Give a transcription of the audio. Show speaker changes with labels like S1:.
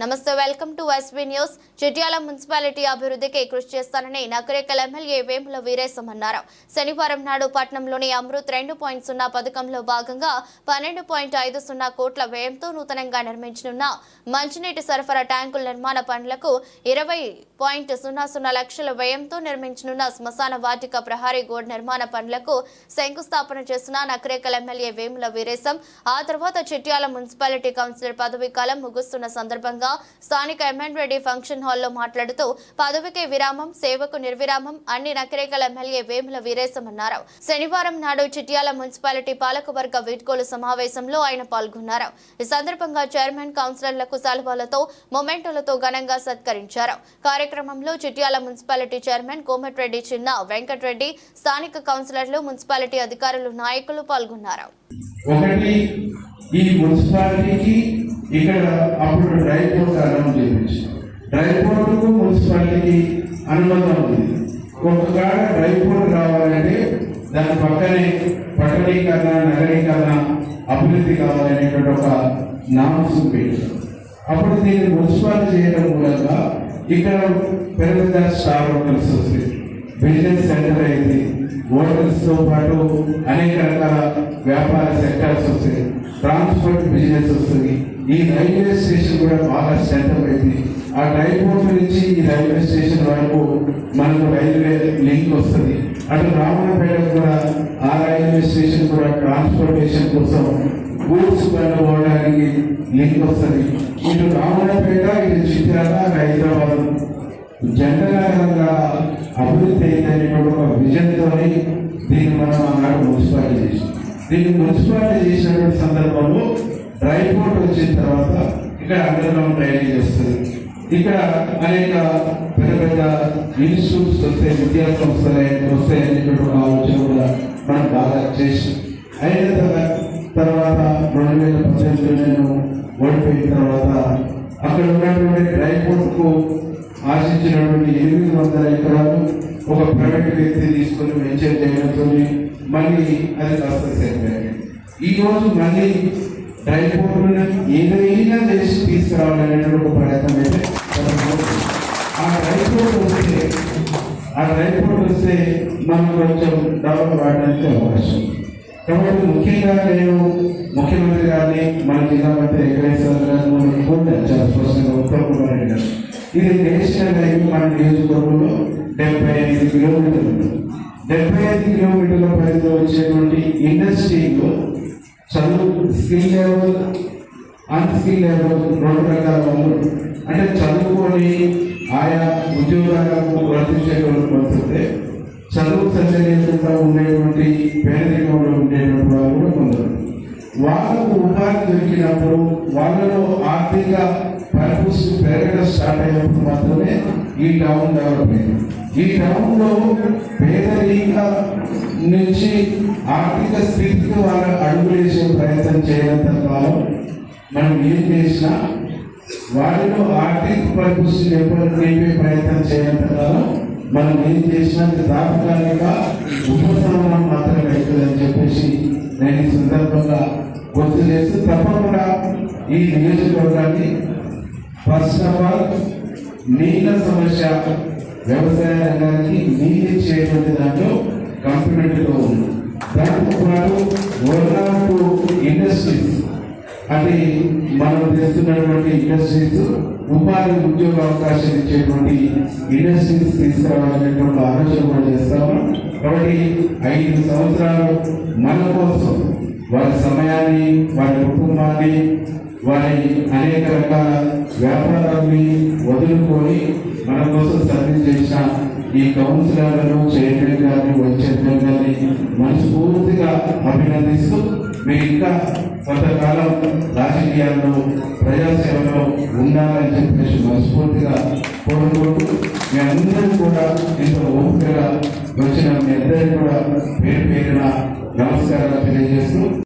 S1: నమస్తే welcome to SB news. Chityala municipality అభివృద్ధికి కృషి చేస్తానని నకరేకల్ ఎమ్మెల్యే వేముల వీరేశం అన్నారు. శనివారం నాడు పట్నంలోని అమృత్ రెండు పాయింట్ సున్నా పథకంలో భాగంగా పన్నెండు పాయింట్ ఐదు సున్నా కోట్ల వ్యయంతో నూతనంగా నిర్మించనున్న మంచినీటి సరఫరా ట్యాంకుల నిర్మాణ పనులకు ఇరవై పాయింట్ సున్నా సున్నా లక్షల వ్యయంతో నిర్మించనున్న శ్మశాన వాటిక ప్రహారీ గోడ్ నిర్మాణ పనులకు శంకుస్థాపన చేసిన నకరేకల్ ఎమ్మెల్యే వేముల వీరేశం. ఆ తర్వాత చిట్యాల మున్సిపాలిటీ కౌన్సిలర్ పదవీ కాలం ముగుస్తున్న సందర్భంగా స్థానిక ఎంఎన్ రెడ్డి ఫంక్షన్ హాల్లో మాట్లాడుతూ పదవికి విరామం సేవకు నిర్విరామం అన్ని నకరేకల ఎమ్మెల్యే వేముల వీరేశం అన్నారు. శనివారం నాడు చిట్యాల మున్సిపాలిటీ పాలకవర్గ వీడ్కోలు సమావేశంలో ఆయన పాల్గొన్నారు. ఈ సందర్భంగా చైర్మన్ కౌన్సిలర్లకు సలహాలతో మొమెంటోలతో ఘనంగా సత్కరించారు. కార్యక్రమంలో చిట్యాల మున్సిపాలిటీ చైర్మన్ కోమటిరెడ్డి చిన్న వెంకటరెడ్డి స్థానిక కౌన్సిలర్లు మున్సిపాలిటీ అధికారులు నాయకులు పాల్గొన్నారు.
S2: ఈ మున్సిపాలిటీకి ఇక్కడ అప్పుడు డ్రైవ్ పోర్ట్ అనుమతి చేయించాం డ్రైవ్ పోర్టుకు మున్సిపాలిటీకి అనుబంధం ఉంది. ఒక కాడ డ్రైవ్ పోర్ట్ రావాలంటే దాని పక్కనే పట్టణీకరణ నగరీకరణ అభివృద్ధి కావాలనేటువంటి ఒక నామస్ పెట్టాం అప్పుడు దీన్ని మున్సిపాలిటీ చేయడం మూలంగా ఇక్కడ పెద్ద స్టార్ హోటల్స్ వస్తాయి. బిజినెస్ సెంటర్ అయింది. హోటల్స్తో పాటు అనేక రకాల వ్యాపార సెక్టర్స్ వస్తాయి ట్రాన్స్పోర్ట్ బిజినెస్ వస్తుంది. ఈ రైల్వే స్టేషన్ కూడా బాగా సెంటర్ అయింది. ఆ రైపోర్ట్ నుంచి ఈ రైల్వే స్టేషన్ వరకు మనకు రైల్వే లింక్ వస్తుంది. అటు రామణపేట కూడా ఆ రైల్వే స్టేషన్ కూడా ట్రాన్స్పోర్టేషన్ కోసం గూడ్స్ పోవడానికి లింక్ వస్తుంది. ఇటు రామణపేట ఇటు చిత్రాల హైదరాబాద్. జనరల్ అభివృద్ధి అయిందనేటువంటి ఒక విజన్తో దీన్ని మనం ఆనాడు మున్సిపాలిటీ చేసాం దీన్ని మున్సిపాలిటీ చేసినటువంటి సందర్భంలో డ్రై పోర్ట్ వచ్చిన తర్వాత ఇక్కడ అండర్గ్రౌండ్ డ్రైనేజ్ వస్తుంది. ఇక్కడ అనేక పెద్ద పెద్ద ఇన్స్టిట్యూట్స్ వస్తాయి విద్యా సంస్థలు వస్తాయి అనేటువంటి ఒక ఆలోచన కూడా మనం బాగా చేసి అయిన తర్వాత రెండు వేల పద్దెనిమిదిలో నేను ఓడిపోయిన తర్వాత అక్కడ ఉన్నటువంటి డ్రై పోర్ట్కు ఆశించినటువంటి ఎనిమిది వందల ఎకరాలు ఒక ప్రైవేట్ వ్యక్తి తీసుకొని వెంచర్ చేయడంతో మళ్ళీ అది కాస్త సెట్ ఈరోజు ఈ మళ్ళీ డ్రై పోర్టులను ఏదైనా చేసి తీసుకురావాలనేటువంటి ఒక ప్రయత్నం అయితే ఆ డ్రై పోర్ట్ వస్తే ఆ డ్రై పోర్ట్ వస్తే మనం కొంచెం డెవలప్ కావడానికి అవకాశం కాబట్టి ముఖ్యంగా నేను ముఖ్యమంత్రి గారిని మన జిల్లా మంత్రి వెంకటేశ్వర గారిని కోరాను చాలా స్పష్టంగా గారు ఇది నేషనల్ హైవే మన నియోజకవర్గంలో డెబ్బై ఐదు కిలోమీటర్లు డెబ్బై ఐదు కిలోమీటర్ల పరిధిలో వచ్చేటువంటి ఇండస్ట్రీలో చదువు స్కిల్ లెవెల్ అన్స్కిల్ లెవెల్ రెండు రకాల వాళ్ళు అంటే చదువుకొని ఆయా ఉద్యోగాలకు వర్తించేటువంటి పరిస్థితి. చదువు సంచరించకుండా ఉండేటువంటి పేదరికంలో ఉండేటువంటి వాళ్ళు కూడా కొందరు. వాళ్ళకు ఉపాధి దొరికినప్పుడు వాళ్ళలో ఆర్థిక పరిపుష్టి పెరగడం స్టార్ట్ అయినప్పుడు మాత్రమే ఈ టౌన్ డెవలప్ అయింది. ఈ టౌన్లో పేదరిక నుంచి ఆర్థిక స్థితికి వాళ్ళ అడుగులేసే ప్రయత్నం చేయనంత కాలం మనం ఏం చేసినా వాటిలో ఆర్థిక పరిపుష్టిని ఎప్పుడు నింపే ప్రయత్నం చేయనంత మనం ఏం చేసినా తాత్కాలిక ఉపశమనం మాత్రమే అవుతుందని చెప్పేసి నేను ఈ సందర్భంగా గుర్తు చేస్తూ తప్పకుండా ఈ నియోజకవర్గాన్ని ఫస్ట్ ఆఫ్ ఆల్ నీళ్ళ సమస్య వ్యవసాయ రంగానికి నీళ్ళు ఇచ్చేటువంటి దాంట్లో కంప్లీట్గా ఉంది. దాంతో పాటు టూ ఇండస్ట్రీస్. అది మనం చేస్తున్నటువంటి ఇండస్ట్రీస్ ఉపాధి ఉద్యోగ అవకాశం ఇచ్చేటువంటి ఇండస్ట్రీస్ తీసుకురావాలనేటువంటి ఆలోచన కూడా చేస్తాము. కాబట్టి ఐదు సంవత్సరాలు మన కోసం వారి సమయాన్ని వారి కుటుంబాన్ని వారి అనేక రకాల వ్యాపారాన్ని వదులుకొని మన కోసం సర్వీస్ చేసిన ఈ కౌన్సిలర్లను చైర్మన్ గారిని వైస్ చైర్మన్ గారిని మనస్ఫూర్తిగా అభినందిస్తూ మీరు ఇంకా కొంతకాలం రాజకీయాల్లో ప్రజాసేవలో ఉండాలని చెప్పేసి మనస్ఫూర్తిగా కోరుకుంటూ మీ అందరూ కూడా ఇంత ఓపికగా వచ్చిన మీ అందరికీ కూడా పేరు పేరున నమస్కారాలు తెలియజేస్తూ